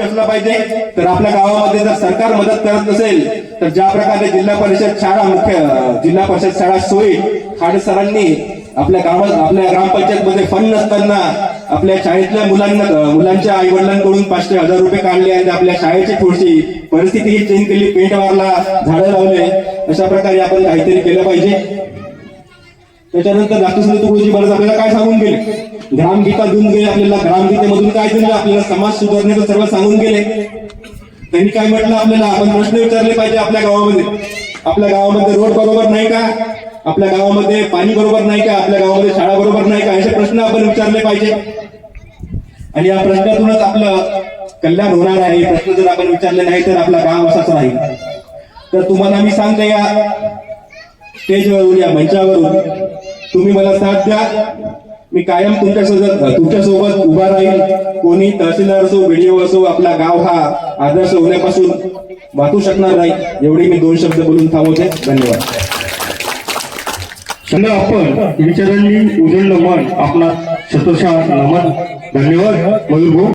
असला पाहिजे? तर आपल्या गावामध्ये जर सरकार मदत करत नसेल तर ज्या प्रकारे जिल्हा परिषद शाळा मुख्य जिल्हा परिषद शाळा सोयी खाडे सरांनी आपल्या गावात आपल्या ग्रामपंचायत मध्ये फंड नसताना आपल्या शाळेतल्या मुलांना मुलांच्या आई वडिलांकडून पाचशे हजार रुपये काढले आणि आपल्या शाळेची थोडीशी परिस्थिती ही चेंज केली. पेंट मारला झाडं लावले. अशा प्रकारे आपण काहीतरी केलं पाहिजे. त्याच्यानंतर राष्ट्रसंत तुकडोजी महाराज आपल्याला काय सांगून गेले? ग्रामगीता देऊन गेले आपल्याला. ग्रामगीतेमधून काय दिलं आपल्याला? समाज सुधारण्याचं सर्व सांगून गेले. त्यांनी काय म्हटलं आपल्याला? आपण प्रश्न विचारले पाहिजे आपल्या गावामध्ये. आपल्या गावामध्ये रोड बरोबर नाही का? आपल्या गावामध्ये पाणी बरोबर नाही का? आपल्या गावामध्ये शाळा बरोबर नाही का? असे प्रश्न आपण विचारले पाहिजे. आणि या प्रश्नातूनच आपलं कल्याण होणार आहे. प्रश्न जर आपण विचारले नाही तर आपला गाव असाच राहील. तर तुम्हाला मी सांगतो या स्टेजवरून या मंचावरून तुम्ही मला साथ द्या. मी कायम तुमच्यासोबत तुमच्यासोबत उभा राहील. कोणी तहसीलदार असो व्हिडिओ असो आपला गाव हा आदर्श होण्यापासून वाचू शकणार नाही एवढे मी दोन शब्द बोलून थांबवते. धन्यवाद. समजा आपण विचारांनी उजळलं मन आपला शतशा नमन. धन्यवाद मयूर भाऊ